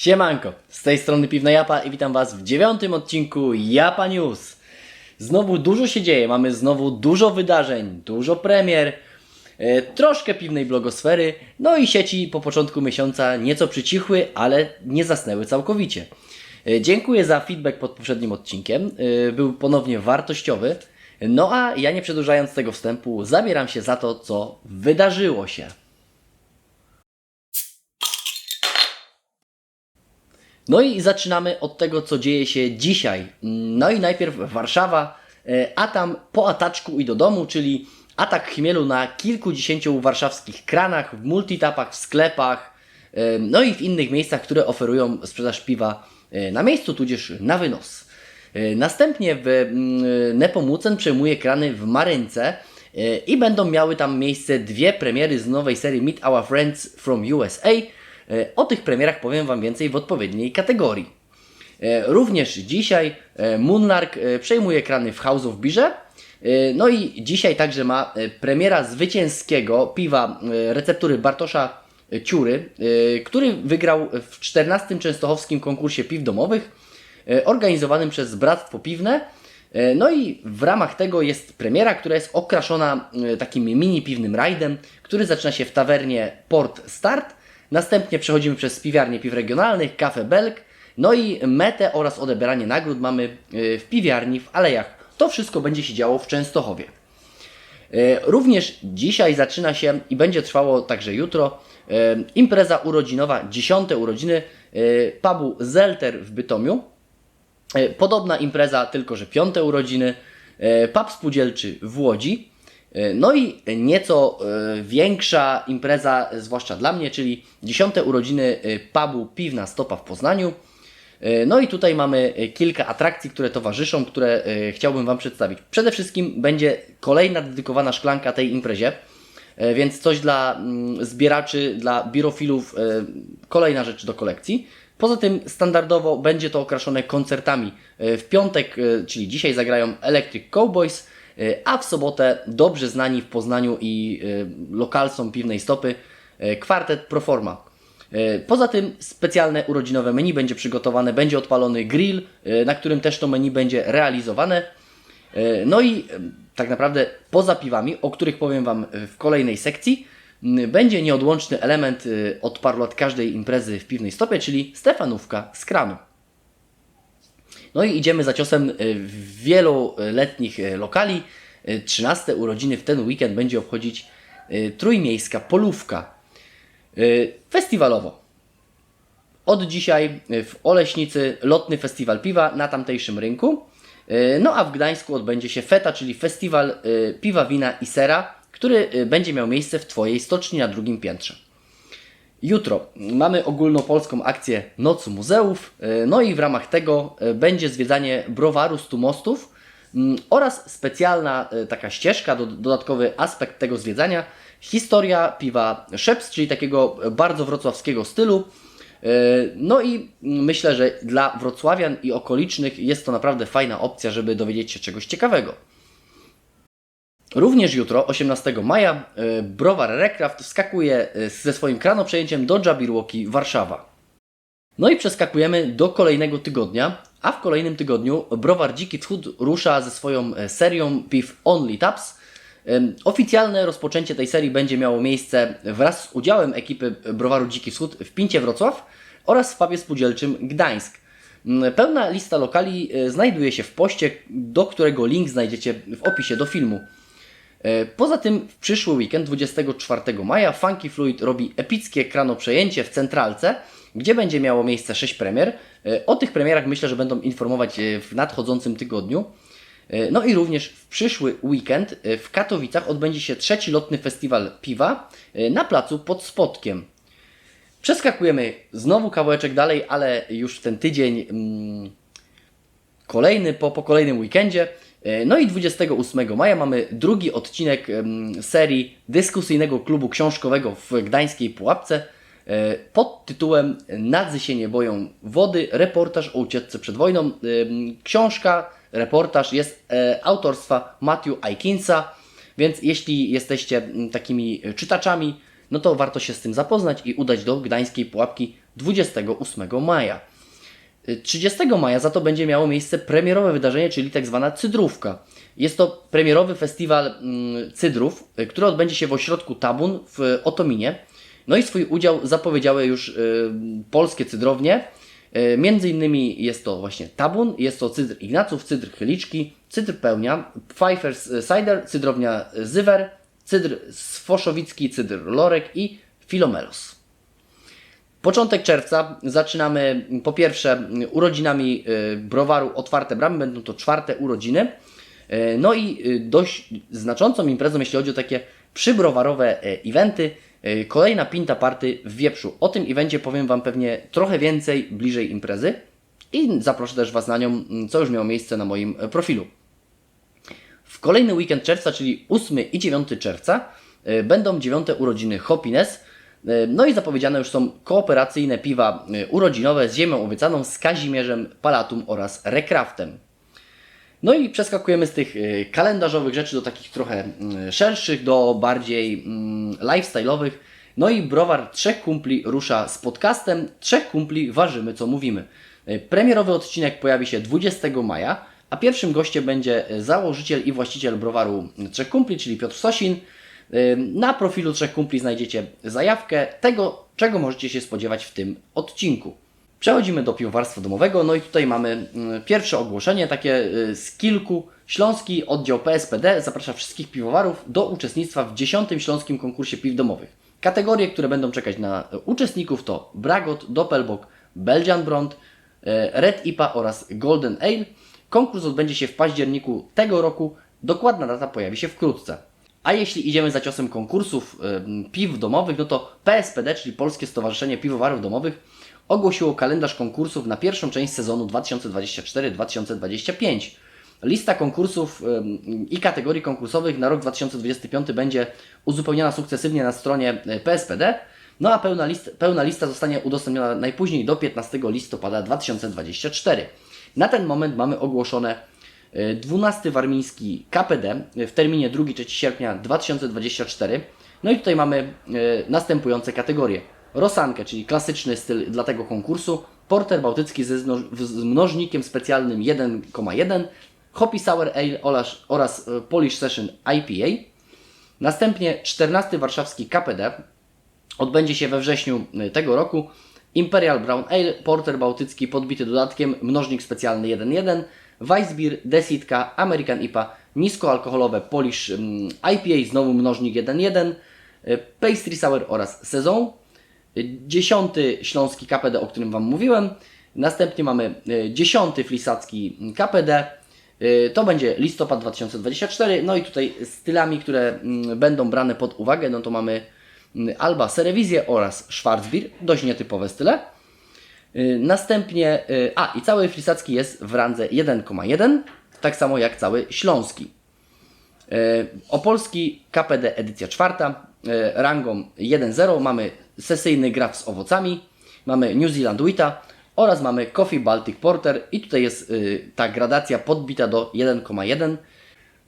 Siemanko, z tej strony Piwna Japa i witam Was w dziewiątym odcinku Japa News. Znowu dużo się dzieje, mamy znowu dużo wydarzeń, dużo premier, e, troszkę piwnej blogosfery, no i sieci po początku miesiąca nieco przycichły, ale nie zasnęły całkowicie. E, Dziękuję za feedback pod poprzednim odcinkiem, e, był ponownie wartościowy. No a ja nie przedłużając tego wstępu, zabieram się za to, co wydarzyło się. No i zaczynamy od tego, co dzieje się dzisiaj. No i najpierw Warszawa, e, a tam po ataczku i do domu, czyli atak chmielu na kilkudziesięciu warszawskich kranach, w multitapach, w sklepach, e, no i w innych miejscach, które oferują sprzedaż piwa e, na miejscu, tudzież na wynos. Następnie w mm, Nepomucen przejmuje krany w Marynce i będą miały tam miejsce dwie premiery z nowej serii Meet Our Friends from USA. E, O tych premierach powiem Wam więcej w odpowiedniej kategorii. E, Również dzisiaj e, Moonlark przejmuje krany w House of Beerze. E, No i dzisiaj także ma premiera zwycięskiego piwa receptury Bartosza Ciury, który wygrał w 14. Częstochowskim konkursie piw domowych organizowanym przez Bractwo Piwne. No i w ramach tego jest premiera, która jest okraszona takim mini piwnym rajdem, który zaczyna się w tawernie Port Start. Następnie przechodzimy przez piwiarnie piw regionalnych, Cafe Belk, no i metę oraz odebranie nagród mamy e, w piwiarni w Alejach. To wszystko będzie się działo w Częstochowie. E, Również dzisiaj zaczyna się i będzie trwało także jutro e, impreza urodzinowa, dziesiąte urodziny pubu Zelter w Bytomiu. Podobna impreza, tylko że piąte urodziny, pub spółdzielczy w Łodzi. E, No i nieco e, większa impreza, zwłaszcza dla mnie, czyli dziesiąte urodziny e, pubu Piwna Stopa w Poznaniu. No i tutaj mamy kilka atrakcji, które towarzyszą, które chciałbym Wam przedstawić. Przede wszystkim będzie kolejna dedykowana szklanka tej imprezie, więc coś dla mm, zbieraczy, dla birofilów, kolejna rzecz do kolekcji. Poza tym standardowo będzie to okraszone koncertami. W piątek, czyli dzisiaj zagrają Electric Cowboys, a w sobotę dobrze znani w Poznaniu i e, lokalsom piwnej stopy e, kwartet Proforma. E, Poza tym specjalne urodzinowe menu będzie przygotowane, będzie odpalony grill, e, na którym też to menu będzie realizowane. E, No i e, tak naprawdę poza piwami, o których powiem Wam e, w kolejnej sekcji, będzie nieodłączny element e, od paru lat każdej imprezy w piwnej stopie, czyli Stefanówka z kranu. No i idziemy za ciosem e, wieloletnich e, lokali. E, 13 urodziny w ten weekend będzie obchodzić Trójmiejska Polówka. Festiwalowo. Od dzisiaj w Oleśnicy lotny festiwal piwa na tamtejszym rynku. No a w Gdańsku odbędzie się FETA, czyli festiwal piwa, wina i sera, który będzie miał miejsce w Twojej stoczni na drugim piętrze. Jutro mamy ogólnopolską akcję Noc Muzeów, e, no i w ramach tego e, będzie zwiedzanie browaru Stu Mostów mm, oraz specjalna e, taka ścieżka, do, dodatkowy aspekt tego zwiedzania, historia piwa Szeps, czyli takiego bardzo wrocławskiego stylu. No i myślę, że dla wrocławian i okolicznych jest to naprawdę fajna opcja, żeby dowiedzieć się czegoś ciekawego. Również jutro, 18 maja, e, browar Recraft wskakuje e, ze swoim kranoprzejęciem do Jabberwocky Warszawa. No i przeskakujemy do kolejnego tygodnia, a w kolejnym tygodniu browar Dziki Wschód rusza ze swoją e, serią piw Only Taps. Oficjalne rozpoczęcie tej serii będzie miało miejsce wraz z udziałem ekipy browaru Dziki Wschód w Pincie Wrocław oraz w pubie spółdzielczym Gdańsk. Mm, Pełna lista lokali znajduje się w poście, do którego link znajdziecie w opisie do filmu. E, Poza tym w przyszły weekend, 24 maja, Funky Fluid robi epickie krano przejęcie w Centralce, gdzie będzie miało miejsce 6 premier. E, O tych premierach myślę, że będą informować e, w nadchodzącym tygodniu. No i również w przyszły weekend w Katowicach odbędzie się trzeci lotny festiwal piwa na placu pod Spotkiem. Przeskakujemy znowu kawałeczek dalej, ale już w ten tydzień mm, kolejny po, po kolejnym weekendzie. E, No i 28 maja mamy drugi odcinek serii dyskusyjnego klubu książkowego w Gdańskiej Pułapce e, pod tytułem Nadzy się nie boją wody, reportaż o ucieczce przed wojną. Książka, reportaż jest e, autorstwa Matthew Aikinsa, więc jeśli jesteście takimi czytaczami, no to warto się z tym zapoznać i udać do Gdańskiej Pułapki 28 maja. 30 maja za to będzie miało miejsce premierowe wydarzenie, czyli tak zwana cydrówka. Jest to premierowy festiwal mm, cydrów, y, który odbędzie się w ośrodku Tabun w Otominie. No i swój udział zapowiedziały już y, polskie cydrownie. Y, Między innymi jest to właśnie Tabun, jest to cydr Ignaców, cydr Chyliczki, cydr Pełnia, Pfeiffer's Cider, cydrownia Zywer, cydr Sfoszowicki, cydr Lorek i Filomelos. Początek czerwca zaczynamy po pierwsze urodzinami y, browaru Otwarte Bramy, będą to czwarte urodziny. Y, No i y, dość znaczącą imprezą, jeśli chodzi o takie przybrowarowe eventy, kolejna Pinta Party w Wieprzu. O tym evencie powiem Wam pewnie trochę więcej bliżej imprezy i zaproszę też Was na nią, mm, co już miało miejsce na moim profilu. W kolejny weekend czerwca, czyli 8 i 9 czerwca, będą dziewiąte urodziny Hopines. Y, No i zapowiedziane już są kooperacyjne piwa y, urodzinowe z ziemią obiecaną, z Kazimierzem, Palatum oraz Rekraftem. No i przeskakujemy z tych y, kalendarzowych rzeczy do takich trochę y, szerszych, do bardziej mm, lifestyle'owych. No i browar Trzech Kumpli rusza z podcastem Trzech Kumpli Ważymy Co Mówimy. Premierowy odcinek pojawi się 20 maja, a pierwszym gościem będzie założyciel i właściciel browaru Trzech Kumpli, czyli Piotr Sosin. Na profilu Trzech Kumpli znajdziecie zajawkę tego, czego możecie się spodziewać w tym odcinku. Przechodzimy do piwowarstwa domowego, no i tutaj mamy mm, pierwsze ogłoszenie, takie y, z kilku. Śląski oddział PSPD zaprasza wszystkich piwowarów do uczestnictwa w 10. Śląskim konkursie piw domowych. Kategorie, które będą czekać na y, uczestników to Bragot, Doppelbock, Belgian Brand, y, Red IPA oraz Golden Ale. Konkurs odbędzie się w październiku tego roku, dokładna data pojawi się wkrótce. A jeśli idziemy za ciosem konkursów piw domowych, no to PSPD, czyli Polskie Stowarzyszenie Piwowarów Domowych, ogłosiło kalendarz konkursów na pierwszą część sezonu 2024-2025. Lista konkursów i kategorii konkursowych na rok 2025 będzie uzupełniana sukcesywnie na stronie y, PSPD, no a pełna, list, pełna lista zostanie udostępniona najpóźniej do 15 listopada 2024. Na ten moment mamy ogłoszone 12 warmiński KPD w terminie 2-3 sierpnia 2024. No i tutaj mamy y, następujące kategorie. Rosankę, czyli klasyczny styl dla tego konkursu, porter bałtycki ze z mnożnikiem specjalnym 1,1, Hoppy Sour Ale oraz, oraz Polish Session IPA. Następnie 14 warszawski KPD odbędzie się we wrześniu tego roku. Imperial Brown Ale, porter bałtycki podbity dodatkiem, mnożnik specjalny 1.1, Weissbier, Desitka, American IPA, niskoalkoholowe Polish mm, IPA, znowu mnożnik 1.1, y, Pastry Sour oraz Sezon. Y, Dziesiąty śląski KPD, o którym Wam mówiłem. Następnie mamy y, dziesiąty flisacki KPD. Y, To będzie listopad 2024. No i tutaj stylami, które mm, będą brane pod uwagę, no to mamy mm, Alba Serewizję oraz Schwarzbier, dość nietypowe style. Y, Następnie, y, a i cały flisacki jest w randze 1,1, tak samo jak cały śląski. E, Opolski KPD edycja czwarta, rangą 1.0 mamy sesyjny graf z owocami, mamy New Zealand Wita oraz mamy Coffee Baltic Porter i tutaj jest y, ta gradacja podbita do 1.1.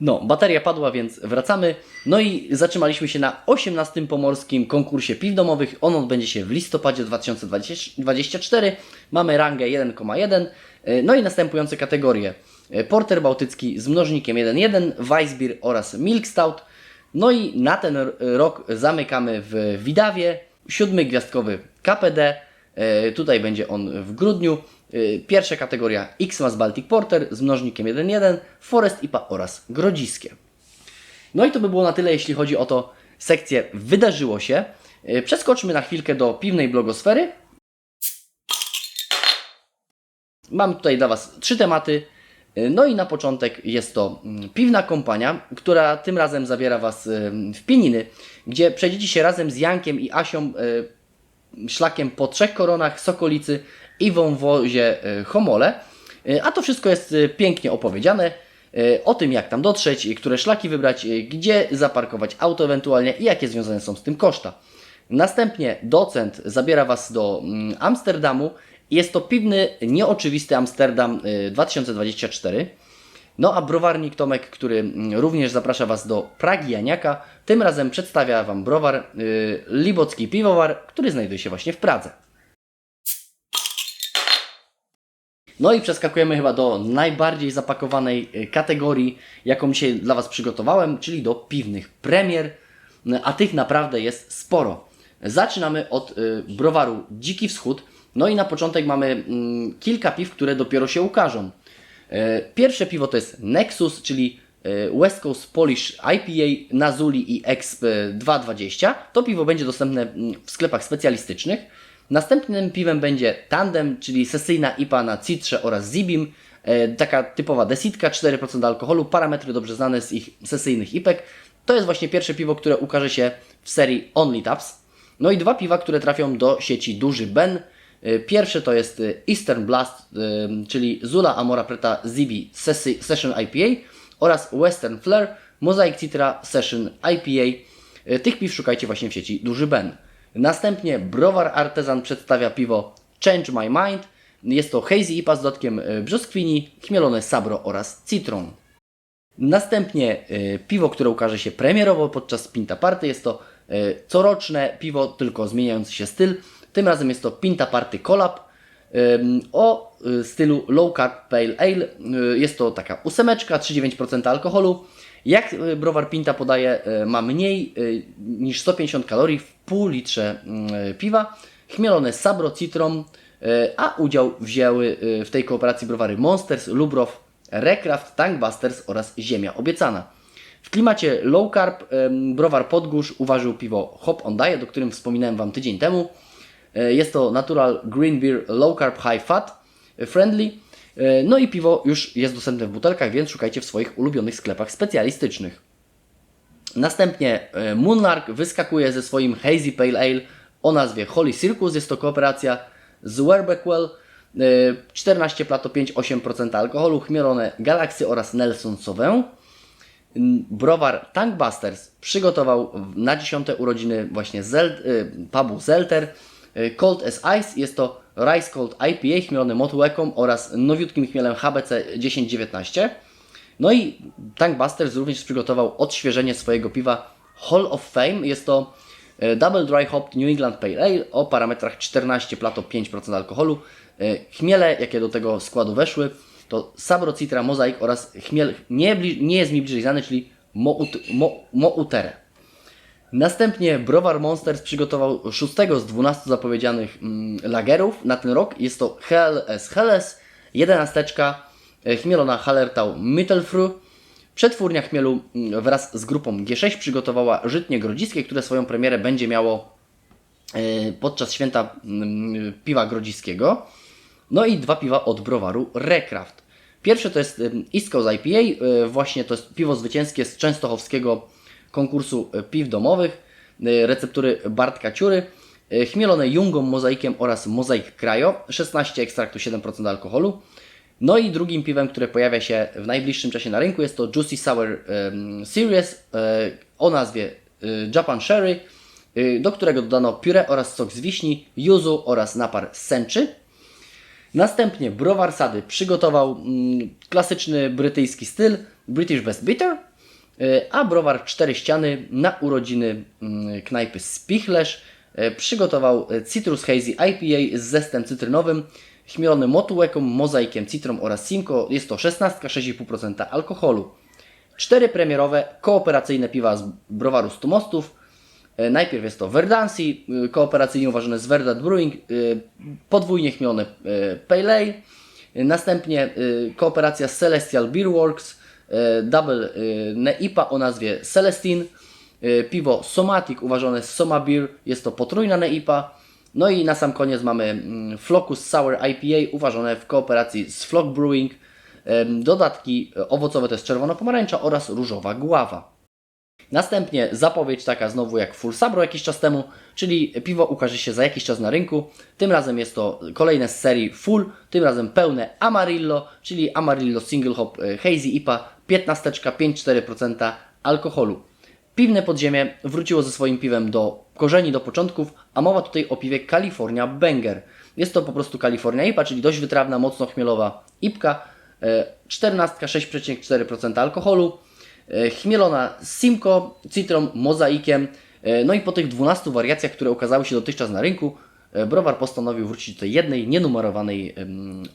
No, bateria padła, więc wracamy. No i zatrzymaliśmy się na 18. pomorskim konkursie piw domowych. On odbędzie się w listopadzie 2024. Mamy rangę 1,1. Y, No i następujące kategorie. Y, Porter bałtycki z mnożnikiem 1,1, Weissbier oraz Milk Stout. No i na ten rok zamykamy w Widawie. Siódmy gwiazdkowy KPD. E, Tutaj będzie on w grudniu. E, Pierwsza kategoria Xmas Baltic Porter z mnożnikiem 1.1, Forest IPA oraz Grodziskie. No i to by było na tyle, jeśli chodzi o to sekcję Wydarzyło się. E, Przeskoczmy na chwilkę do piwnej blogosfery. Mam tutaj dla Was trzy tematy. E, No i na początek jest to mm, piwna kompania, która tym razem zabiera Was w Pieniny, gdzie przejdziecie się razem z Jankiem i Asią szlakiem po trzech koronach, Sokolicy i wąwozie e, Homole. E, A to wszystko jest e, pięknie opowiedziane o tym, jak tam dotrzeć, które szlaki wybrać, gdzie zaparkować auto ewentualnie i jakie związane są z tym koszta. Następnie docent zabiera Was do mm, Amsterdamu. Jest to piwny, nieoczywisty Amsterdam y, 2024. No a browarnik Tomek, który mm, również zaprasza Was do Pragi Janiaka, tym razem przedstawia Wam browar y, Libocki Piwowar, który znajduje się właśnie w Pradze. No i przeskakujemy chyba do najbardziej zapakowanej y, kategorii, jaką dzisiaj dla Was przygotowałem, czyli do piwnych premier, a tych naprawdę jest sporo. Zaczynamy od y, browaru Dziki Wschód. No i na początek mamy mm, kilka piw, które dopiero się ukażą. E, Pierwsze piwo to jest Nexus, czyli e, West Coast Polish IPA Nazuli i Exp 220. To piwo będzie dostępne mm, w sklepach specjalistycznych. Następnym piwem będzie Tandem, czyli sesyjna IPA na Citrze oraz Zibim. E, Taka typowa desitka, 4% alkoholu, parametry dobrze znane z ich sesyjnych IPek. To jest właśnie pierwsze piwo, które ukaże się w serii Only Taps. No i dwa piwa, które trafią do sieci Duży Ben. Y, Pierwsze to jest y, Eastern Blast, czyli Zula Amora Preta Zibi Sessi- Session IPA oraz Western Flare Mosaic Citra Session IPA. Tych piw szukajcie właśnie w sieci Duży Ben. Następnie Browar Artezan przedstawia piwo Change My Mind. Jest to hazy IPA z dodatkiem y, brzoskwini, chmielone sabro oraz citron. Następnie y, piwo, które ukaże się premierowo podczas Pinta Party. Jest to y, coroczne piwo, tylko zmieniający się styl. Tym razem jest to Pinta Party Collab o y, stylu Low Carb Pale Ale. Y, Jest to taka ósemeczka, 3,9% alkoholu. Jak y, browar Pinta podaje, ma mniej niż 150 kalorii w pół litrze y, piwa. Chmielone Sabro Citron, a udział wzięły w tej kooperacji browary Monsters, Lubrow, Recraft, Tankbusters oraz Ziemia Obiecana. W klimacie low carb browar Podgórz uważył piwo Hop on Diet, o którym wspominałem Wam tydzień temu. E, Jest to Natural Green Beer Low Carb High Fat e, Friendly. E, No i piwo już jest dostępne w butelkach, więc szukajcie w swoich ulubionych sklepach specjalistycznych. Następnie Moonlark wyskakuje ze swoim Hazy Pale Ale o nazwie Holy Circus. Jest to kooperacja z Werbeckwell. E, 14 plato 5,8% alkoholu, chmielone Galaxy oraz Nelson Sauvin. Browar Tankbusters przygotował na 10 urodziny właśnie Zel, pubu Zelter Cold as Ice. Jest to Rice Cold IPA chmielony motułeką oraz nowiutkim chmielem HBC 1019. No i Tankbusters również przygotował odświeżenie swojego piwa Hall of Fame. Jest to e, Double Dry Hopped New England Pale Ale o parametrach 14 plato 5% alkoholu. E, Chmiele, jakie do tego składu weszły, to Sabro Citra Mosaic oraz chmiel nie, nie jest mi bliżej znany, czyli Mout- Mo- Moutere. Następnie Browar Monsters przygotował szóstego z 12 zapowiedzianych mm, lagerów na ten rok. Jest to HLS Helles, jedenasteczka, e, chmielona Hallertau Mittelfru. Przetwórnia chmielu mm, wraz z grupą G6 przygotowała żytnie grodziskie, które swoją premierę będzie miało e, podczas święta mm, piwa grodziskiego. No i dwa piwa od browaru Recraft. Pierwsze to jest ym, East Coast IPA, właśnie to jest piwo zwycięskie z częstochowskiego konkursu y, piw domowych, y, receptury Bartka Ciury, y, chmielone Jungą, mozaikiem oraz mozaik Krajo, 16 ekstraktu 7% alkoholu. No i drugim piwem, które pojawia się w najbliższym czasie na rynku jest to Juicy Sour Series o nazwie Japan Sherry, do którego dodano pióre oraz sok z wiśni, yuzu oraz napar sęczy. Następnie browar Sady przygotował mm, klasyczny brytyjski styl British West Bitter, a browar Cztery Ściany na urodziny mm, knajpy Spichlerz y, przygotował y, Citrus Hazy IPA z zestem cytrynowym, chmielony motułeką, mozaikiem, citrą oraz simco. Jest to 16, 6,5% alkoholu. Cztery premierowe kooperacyjne piwa z browaru Stu Mostów. E, Najpierw jest to Verdancy, kooperacyjnie uważane z Verdant Brewing, podwójnie chmielone Pale Ale. Następnie kooperacja Celestial Beer Works, y, Double y, Neipa o nazwie Celestine. Y, Piwo Somatic uważane z Soma Beer, jest to potrójna Neipa. No i na sam koniec mamy mm, Flocus Sour IPA uważane w kooperacji z Flock Brewing. Dodatki owocowe to jest czerwono-pomarańcza oraz różowa gława. Następnie zapowiedź taka znowu jak Full Sabro jakiś czas temu, czyli piwo ukaże się za jakiś czas na rynku. Tym razem jest to kolejne z serii Full, tym razem pełne Amarillo, czyli Amarillo Single Hop e, Hazy IPA, 15 5,4% alkoholu. Piwne podziemie wróciło ze swoim piwem do korzeni, do początków, a mowa tutaj o piwie California Banger. Jest to po prostu California IPA, czyli dość wytrawna, mocno chmielowa IPka, e, 14 6,4% alkoholu. E, chmielona Simco, Citron, Mozaikiem. E, No i po tych 12 wariacjach, które ukazały się dotychczas na rynku, e, browar postanowił wrócić do tej jednej, nienumerowanej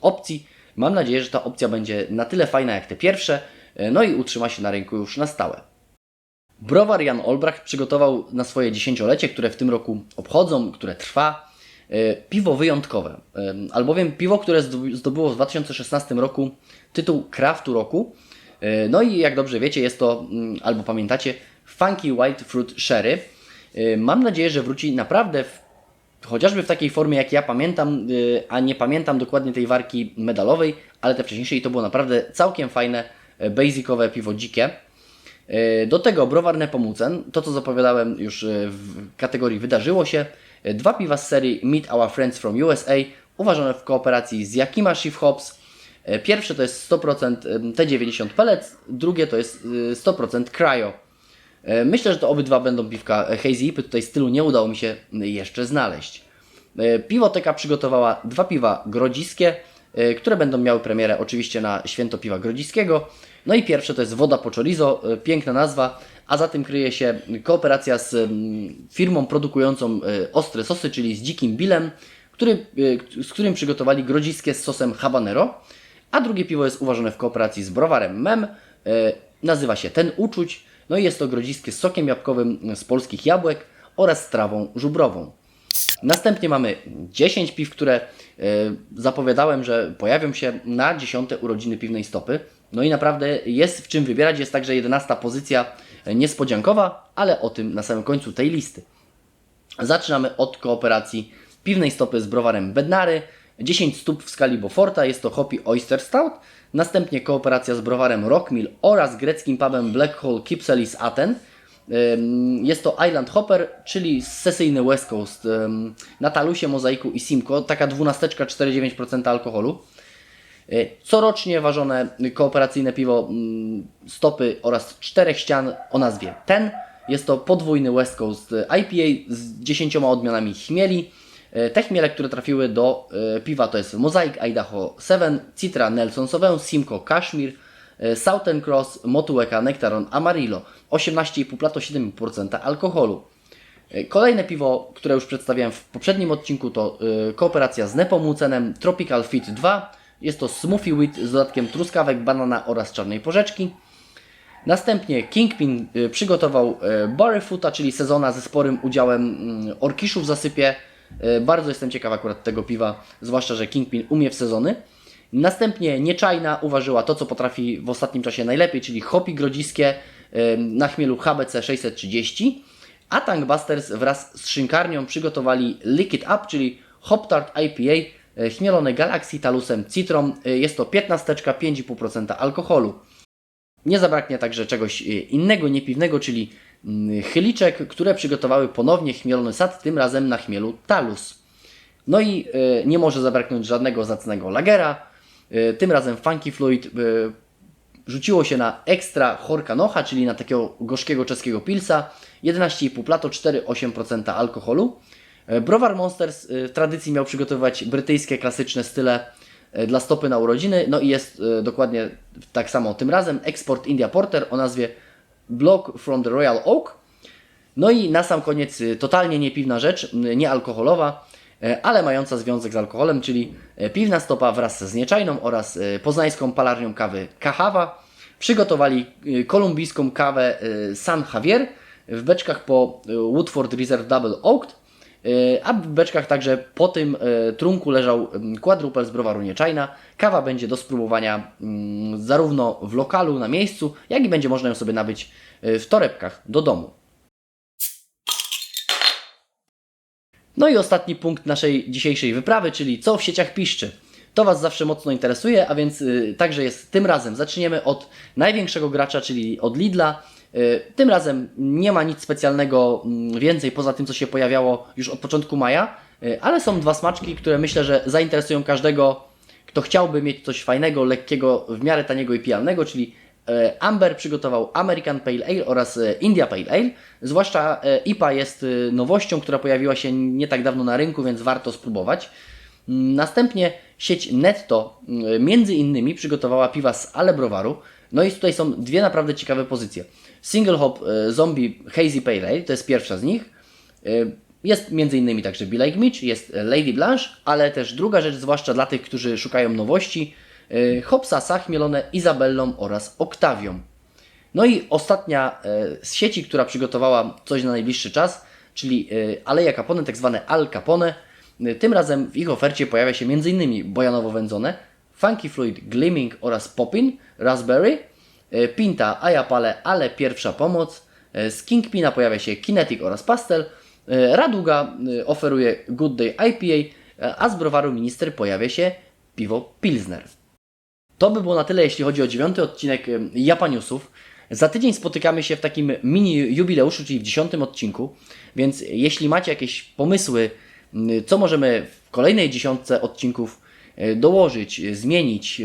opcji. Mam nadzieję, że ta opcja będzie na tyle fajna jak te pierwsze, no i utrzyma się na rynku już na stałe. Browar Jan Olbracht przygotował na swoje dziesięciolecie, które w tym roku obchodzą, które trwa, piwo wyjątkowe. Albowiem piwo, które zdoby- zdobyło w 2016 roku tytuł Craftu Roku. E, No i jak dobrze wiecie, jest to, mm, albo pamiętacie, Funky White Fruit Sherry. E, Mam nadzieję, że wróci naprawdę w chociażby w takiej formie, jak ja pamiętam, y, a nie pamiętam dokładnie tej warki medalowej, ale te wcześniejsze i to było naprawdę całkiem fajne, e, basicowe piwo dzikie. E, Do tego browar Nepomucen, to co zapowiadałem już e, w kategorii wydarzyło się. E, Dwa piwa z serii Meet Our Friends from USA, uważane w kooperacji z Yakima Shift Hops. E, Pierwsze to jest 100% T90 Pellets, drugie to jest y, 100% Cryo. E, Myślę, że to obydwa będą piwka e, Hazy IPy. Tutaj stylu nie udało mi się jeszcze znaleźć. E, Piwoteka przygotowała dwa piwa grodziskie, e, które będą miały premierę oczywiście na święto piwa grodziskiego. No i pierwsze to jest Woda po chorizo, e, piękna nazwa, a za tym kryje się kooperacja z firmą produkującą e, ostre sosy, czyli z Dzikim Billem, który, e, z którym przygotowali grodziskie z sosem habanero. A drugie piwo jest uważane w kooperacji z browarem MEM. E, nazywa się Ten Uczuć. No i jest to grodziskie z sokiem jabłkowym z polskich jabłek oraz trawą żubrową. Następnie mamy 10 piw, które e, zapowiadałem, że pojawią się na 10 urodziny piwnej stopy. No i naprawdę jest w czym wybierać. Jest także 11 pozycja e, niespodziankowa, ale o tym na samym końcu tej listy. Zaczynamy od kooperacji piwnej stopy z browarem Bednary. 10 stóp w skali Beauforta, jest to Hoppy Oyster Stout. Następnie kooperacja z browarem Rockmill oraz greckim pubem Black Hole Kipselis Aten. Ym, Jest to Island Hopper, czyli sesyjny West Coast na talusie, mozaiku i simco. Taka dwunasteczka 4,9% alkoholu. Y, Corocznie ważone kooperacyjne piwo mm, stopy oraz czterech ścian o nazwie Ten. Jest to podwójny West Coast IPA z 10 odmianami chmieli. Te chmiele, które trafiły do y, piwa to jest Mosaic Idaho 7, Citra Nelson Sauvin, Simcoe Kashmir, y, Southern Cross, Motueka Nectaron Amarillo. 18,5 lato 7% alkoholu. Y, Kolejne piwo, które już przedstawiałem w poprzednim odcinku, to kooperacja z Nepomucenem Tropical Fit 2. Jest to smoothie wheat z dodatkiem truskawek, banana oraz czarnej porzeczki. Następnie Kingpin przygotował Barrefoota, czyli sezona ze sporym udziałem mm, orkiszów w zasypie. Y, Bardzo jestem ciekaw akurat tego piwa, zwłaszcza, że Kingpin umie w sezony. Następnie Nieczajna uważyła to, co potrafi w ostatnim czasie najlepiej, czyli hopi grodziskie y, na chmielu HBC 630. A Tankbusters wraz z szynkarnią przygotowali Liquid Up, czyli Hop Tart IPA, y, chmielone Galaxy Talusem Citron. Jest to 15, 5,5% alkoholu. Nie zabraknie także czegoś innego, niepiwnego, czyli chyliczek, które przygotowały ponownie chmielony sad, tym razem na chmielu Talus. No i y, nie może zabraknąć żadnego zacnego lagera. Y, tym razem Funky Fluid y, rzuciło się na ekstra Horkanocha, czyli na takiego gorzkiego czeskiego pilsa. 11,5 plato, 4,8% alkoholu. Browar Monsters w tradycji miał przygotowywać brytyjskie klasyczne style dla stopy na urodziny. No i jest dokładnie tak samo tym razem. Export India Porter o nazwie Block from the Royal Oak. No i na sam koniec y, totalnie niepiwna rzecz, y, niealkoholowa, y, ale mająca związek z alkoholem, czyli piwna stopa wraz z nieczajną oraz poznańską palarnią kawy Kahawa. Przygotowali kolumbijską kawę San Javier w beczkach po Woodford Reserve Double Oaked, a w beczkach także po tym y, trunku leżał quadruple z browaru Nieczajna. Kawa będzie do spróbowania zarówno w lokalu, na miejscu, jak i będzie można ją sobie nabyć y, w torebkach do domu. No i ostatni punkt naszej dzisiejszej wyprawy, czyli co w sieciach piszczy. To Was zawsze mocno interesuje, a więc y, także jest tym razem. Zaczniemy od największego gracza, czyli od Lidla. Y, tym razem nie ma nic specjalnego mm, więcej poza tym, co się pojawiało już od początku maja, y, ale są dwa smaczki, które myślę, że zainteresują każdego, kto chciałby mieć coś fajnego, lekkiego, w miarę taniego i pijalnego, czyli e, Amber przygotował American Pale Ale oraz India Pale Ale. Zwłaszcza IPA jest nowością, która pojawiła się nie tak dawno na rynku, więc warto spróbować. Mm, Następnie sieć Netto między innymi przygotowała piwa z Ale Browaru. No i tutaj są dwie naprawdę ciekawe pozycje. Single Hop e, Zombie Hazy Pale Ale, to jest pierwsza z nich. E, Jest między innymi także Be Like Mitch, jest Lady Blanche, ale też druga rzecz, zwłaszcza dla tych, którzy szukają nowości, e, Hopsasa chmielone Izabellą oraz Oktawią. No i ostatnia z sieci, która przygotowała coś na najbliższy czas, czyli Aleja Capone, tak zwane Al Capone. Tym razem w ich ofercie pojawia się m.in. bojanowo wędzone, Funky Fluid Gleaming oraz Poppin, Raspberry, Pinta Ayapale, ale pierwsza pomoc, e, z Kingpina pojawia się Kinetic oraz Pastel, e, Raduga e, oferuje Good Day IPA, e, a z browaru Minister pojawia się piwo Pilsner. To by było na tyle, jeśli chodzi o dziewiąty odcinek Japaniusów. Za tydzień spotykamy się w takim mini jubileuszu, czyli w dziesiątym odcinku. Więc jeśli macie jakieś pomysły, co możemy w kolejnej dziesiątce odcinków e, dołożyć, e, zmienić,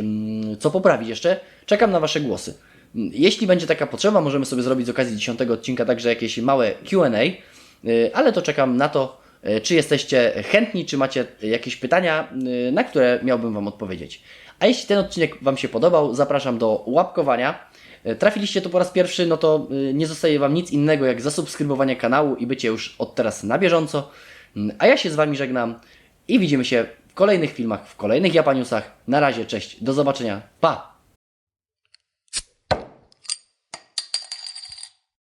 co poprawić jeszcze, czekam na Wasze głosy. Jeśli będzie taka potrzeba, możemy sobie zrobić z okazji dziesiątego odcinka także jakieś małe QA, e, ale to czekam na to, e, czy jesteście chętni, czy macie jakieś pytania, e, na które miałbym Wam odpowiedzieć. A jeśli ten odcinek Wam się podobał, zapraszam do łapkowania. Trafiliście tu po raz pierwszy, no to y, nie zostaje Wam nic innego jak zasubskrybowanie kanału i bycie już od teraz na bieżąco. Mm, A ja się z Wami żegnam i widzimy się w kolejnych filmach, w kolejnych Japaniusach. Na razie, cześć, do zobaczenia, pa!